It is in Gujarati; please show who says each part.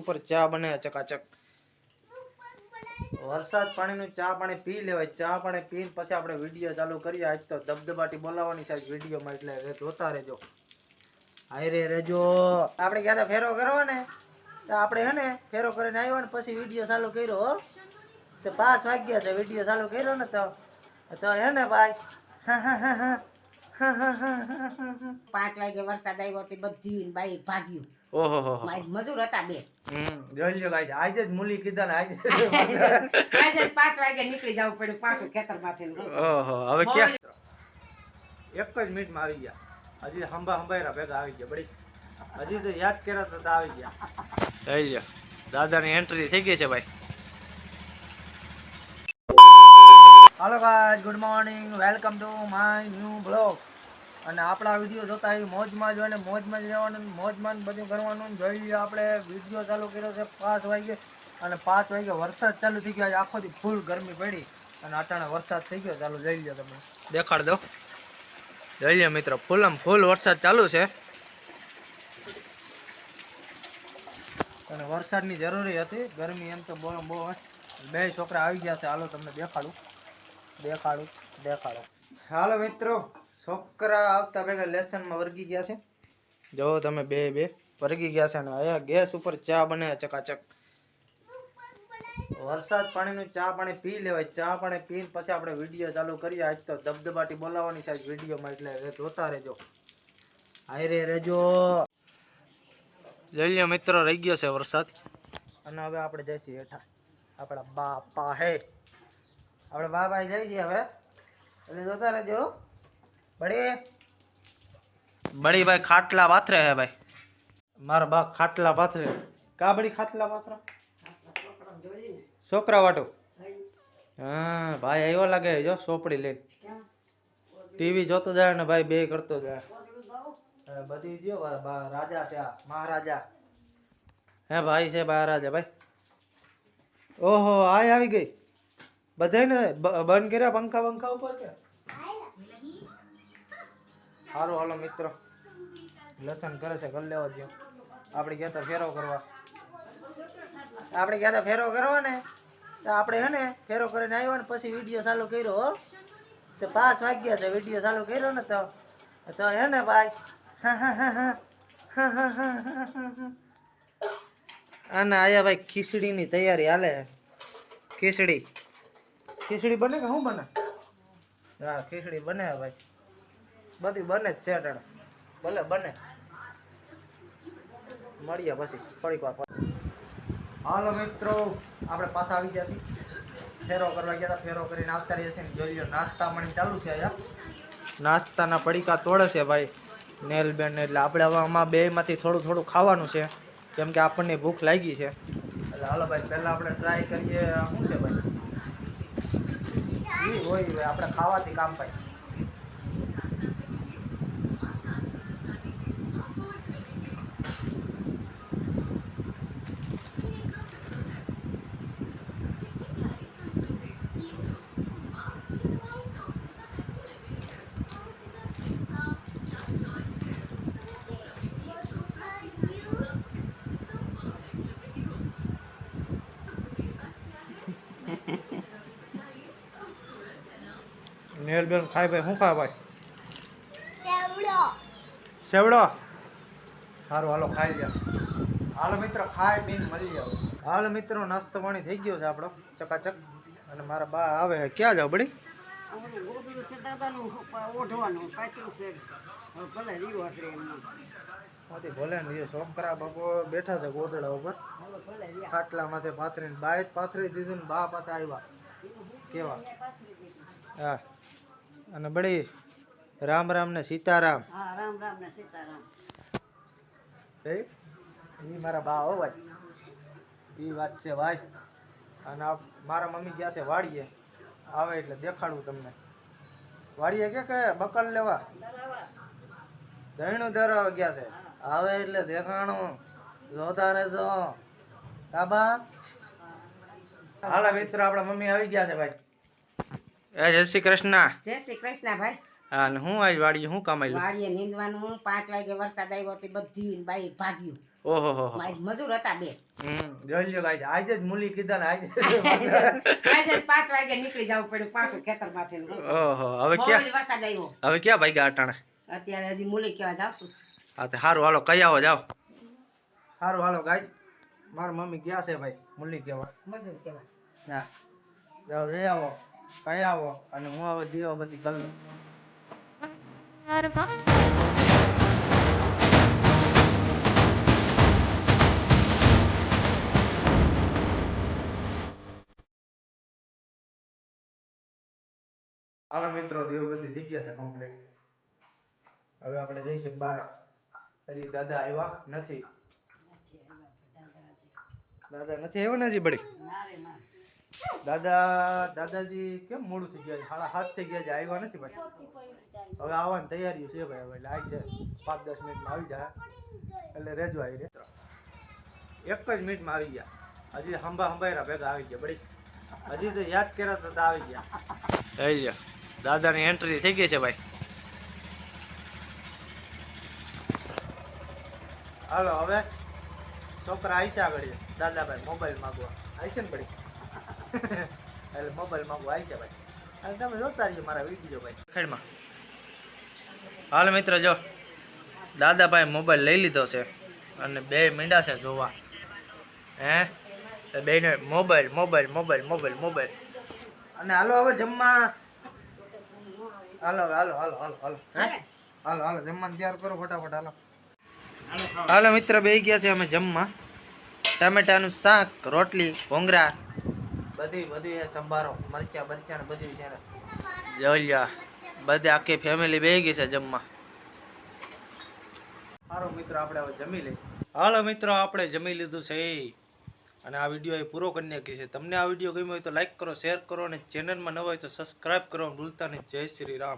Speaker 1: ઉપર ચા બને ચકાચક. વરસાદ પાણીનું ચા પાણી પી લેવાય. ચા પાણી પીને પછી આપણે વીડિયો ચાલુ કરીએ. આજ તો દબદબાટી બોલાવવાની સાહેબ વિડીયોમાં એટલે જોતા રહેજો. હાય રે રેજો આપણે ગયા ફેરો કરવા ને? તો આપણે હે ફેરો કરીને આવ્યા ને પછી વીડિયો ચાલુ કર્યો, હો. તો પાંચ વાગ્યા છે વીડિયો ચાલુ કર્યો ને તો. તો હે ને ભાઈ?
Speaker 2: પાંચ વાગે વરસાદ આવ્યો તે બધી બાઈ ભાગ્યું.
Speaker 1: ઓહો
Speaker 2: મજૂર હતા બે.
Speaker 1: જોઈ આજે જ મૂલી કીધા ને આજે
Speaker 2: આજે પાંચ વાગે નીકળી જવું પડ્યું પાછું ખેતરમાંથી
Speaker 1: ઓહો હવે ક્યાં? એક જ મિનિટમાં આવી ગયા. હજી હંબા હંબાયરા ભેગા આવી ગયા બડી હજી તો યાદ કર્યા તો આવી ગયા. જઈ લ્યો. દાદાની એન્ટ્રી થઈ ગઈ છે ભાઈ. Hello guys good morning welcome to my new blog અને આપણા વીડિયો જોતા આવી મોજમાં જોઈને મોજમાં જ રહેવાનું, મોજમાં બધું કરવાનું. જોઈ લઈએ આપણે, વીડિયો ચાલુ કર્યો છે પાંચ વાગે અને પાંચ વાગે વરસાદ ચાલુ થઈ ગયો. આજે આખો દી ફૂલ ગરમી પડી. અને અટાણે વરસાદ થઈ ગયો. ચાલો જોઈ લો તમે. દેખાડ દો. જોઈ લ્યો મિત્રો ફૂલમ ફૂલ વરસાદ ચાલુ છે. અને વરસાદની જરૂરી હતી. ગરમી એમ તો બહુ બહુ. બે છોકરા આવી ગયા છે. હાલો તમને દેખાડું. દેખાડું, દેખાડો. હાલો મિત્રો, છોકરા આવતા પહેલા લેસનમાં વર્ગી ગયા છે. જો તમે બે બે વર્ગી ગયા છે અને અહીંયા ગેસ ઉપર ચા બને ચકાચક. વરસાદ પાણીનું ચા પાણી પી લેવાય, ચા પાણી પીને પછી આપણે વીડિયો ચાલુ કરીએ. આજ તો દબદબાટી બોલાવવાની છે વિડીયોમાં એટલે જોતા રહેજો. હાય રે રેજો જોઈ લ્યો મિત્રો, રહી ગયો છે વરસાદ. અને હવે આપણે જઈશું હેઠા. આપણા બાપા હે. આપણે બા ભાઈ જઈ જઈએ હવે. એટલે જોતા રહેજો બળી બળી ભાઈ ખાટલા પાથરે હે ભાઈ. મારા બા ખાટલા પાથરે. કા બડી ખાટલા પાથરા? છોકરા વાટું. હા ભાઈ આવ્યો લાગે જો સોપડી લઈને. ટીવી જોતો જાય ને ભાઈ બે કરતો જાય. બધી જો રાજા છે આ મહારાજા. હે ભાઈ છે મહારાજા ભાઈ. ઓહો આય આવી ગઈ. બધાય ને બંધ કર્યા પંખા પંખા ઉપર કે? સારું હાલો મિત્રો. લસણ કરે છે, કરી લેવા દો આપણે ગયા તા ફેરો કરવા. આપણે ગયા તા ફેરો કરવા ને આપણે હે ને ફેરો કરીને આવ્યો ને પછી વીડિયો ચાલુ કર્યો, હો. તો પાંચ વાગ્યા છે, વીડિયો ચાલુ કર્યો ને તો તો હે ને ભાઈ અને આયા ભાઈ ખીચડીની તૈયારી હાલે. ખીચડી. ખીચડી બને કે શું બને? હા, ખીચડી બને ભાઈ બધી બને જ છે ટાણે ભલે બને. મળીએ પછી, થોડીક વાર હાલો મિત્રો, આપણે પાછા આવી ગયા છીએ. ફેરો કરવા ગયા હતા, ફેરો કરીને આવતા રહીએ છીએ જોઈ લો નાસ્તા મળી ચાલુ છે અહીંયા. નાસ્તાના પડીકા તોડે છે ભાઈ નેલ બેન એટલે આપણે હવે આમાં બે માંથી થોડું થોડું ખાવાનું છે. કેમ કે આપણને ભૂખ લાગી છે. એટલે હાલો ભાઈ, પહેલા આપણે ટ્રાય કરીએ શું છે ભાઈ? હોય આપણે ખાવાથી કામ પાય નેલ બેન ખાય ભાઈ શું ખાય ભાઈ? સેવડો. સારું હાલો ખાઈ ગયા હાલો મિત્રો ખાઈ પીને મળી જાવ હાલો મિત્રો નાસ્તો પાણી થઈ ગયો છે આપણો ચકાચક. અને મારા બા આવે છે. ક્યાં જાવ બડી?
Speaker 2: ભલે
Speaker 1: ને છોકરા બાપો બેઠા છે ગોદડા ઉપર. ખાટલા માથે પાથરીને બાય પાથરી દીધી ને બા પાસે આવ્યા. કેવા? હા. અને બળી રામ રામ ને સીતારામ.
Speaker 2: હા રામ રામ ને સીતારામ.
Speaker 1: એ ઈ મારા બા હો ભાઈ ઈ વાત છે ભાઈ. અને મારા મમ્મી ગયા છે વાડીએ. આવે એટલે દેખાડું તમને. વાડીએ કે કે બકલ લેવા? દહીણું ધરવા ગયા છે. આવે એટલે દેખાણું. જોતા રહેજો. કાબા હાલા મિત્ર આપણા મમ્મી આવી ગયા છે ભાઈ. એ જય શ્રી કૃષ્ણ.
Speaker 2: જય શ્રી કૃષ્ણ ભાઈ.
Speaker 1: હા ને હું આજ વાડી હું કમાઈ આવ્યું
Speaker 2: વાડીએ નીંદવાનું પાંચ વાગે વરસાદ આવ્યો તે બધી બાઈ ભાગ્યું.
Speaker 3: ઓહો હો
Speaker 2: મજૂર હતા બે.
Speaker 3: હમ
Speaker 1: જોઈ લ્યો ગાઈસ આજે જ મૂલી કીધા ને આજે
Speaker 2: આજે પાંચ વાગે નીકળી જવું પડ્યું પાછું ખેતરમાંથી
Speaker 3: ઓહો હવે ક્યાં?
Speaker 2: વરસાદ આવ્યો.
Speaker 3: હવે ક્યાં ભાઈ ગાટાણા
Speaker 2: અત્યારે હજી મૂલી કેવા જાવ છું.
Speaker 3: હા તે સારું હાલો કઈ આવો જાઓ.
Speaker 1: સારું હાલો ગાઈસ. મારા મમ્મી ગયા છે ભાઈ મુલી કેવા
Speaker 2: મજૂર કેવા
Speaker 1: ના જાઓ રે આવો. કઈ આવો અને હું હવે દીવો બધી ગલ હવે મિત્રો, દીવો બધી જગ્યા છે કમ્પ્લીટ હવે આપણે જઈશું બહાર. હજી દાદા આવ્યા નથી. દાદા નથી આવ્યો ને હજી બળી?
Speaker 2: ના.
Speaker 1: દાદા દાદાજી કેમ મોડું થઈ ગયા છે? સાડા હાથ થઈ ગયા છે આવ્યા નથી ભાઈ. હવે આવવાની તૈયારી છે ભાઈ હવે લાગ આવી જાય પાંચ દસ મિનિટમાં આવી જાય એટલે રેજો આવી રે. એક જ મિનિટમાં આવી ગયા. હજી હંભા હંભાયરા ભેગા આવી ગયા બળી. હજી તો યાદ કર્યા તો આવી ગયા.
Speaker 3: થઈ ગયા. દાદાની એન્ટ્રી થઈ ગઈ છે ભાઈ.
Speaker 1: હાલો હવે છોકરા આવી છે. આગળ દાદાભાઈ મોબાઈલ માગવા. આવી છે ને બળી. એટલે મોબાઈલ હું આવી છે ભાઈ. અને તમે જોતા રહીએ મારા વીડિયો ભાઈ.
Speaker 3: ખેડમાં. હાલ મિત્ર જો દાદાભાઈ મોબાઈલ લઈ લીધો છે અને બે મીંડા છે જોવા. હે? એ બેને mobile mobile mobile mobile mobile
Speaker 1: અને હાલો હવે જમવા. હાલો હવે, હાલો હાલો હાલો હાલો. હે? હાલો હાલો જમવાનું તૈયાર કરો ફટાફટ હાલો.
Speaker 3: હાલો મિત્ર બે ગયા છે અમે જમવા. ટામેટાનું શાક રોટલી ભોંગરા
Speaker 1: બધી બધી સંભારો મરચા બરચા ને બધી છે.
Speaker 3: જલિયા બધે આખી ફેમિલી બે ગઈ છે જમવા.
Speaker 1: હારો મિત્રો આપણે હવે જમી લઈએ.
Speaker 3: હાલો મિત્રો આપણે જમી લીધું છે. અને આ વીડિયો એ પૂરો કરી નાખી છે. તમને આ વીડિયો ગમ્યો હોય તો લાઈક કરો શેર કરો અને ચેનલમાં નવા હોય તો સબસ્ક્રાઈબ કરો. ભૂલતા નહીં. જય શ્રી રામ.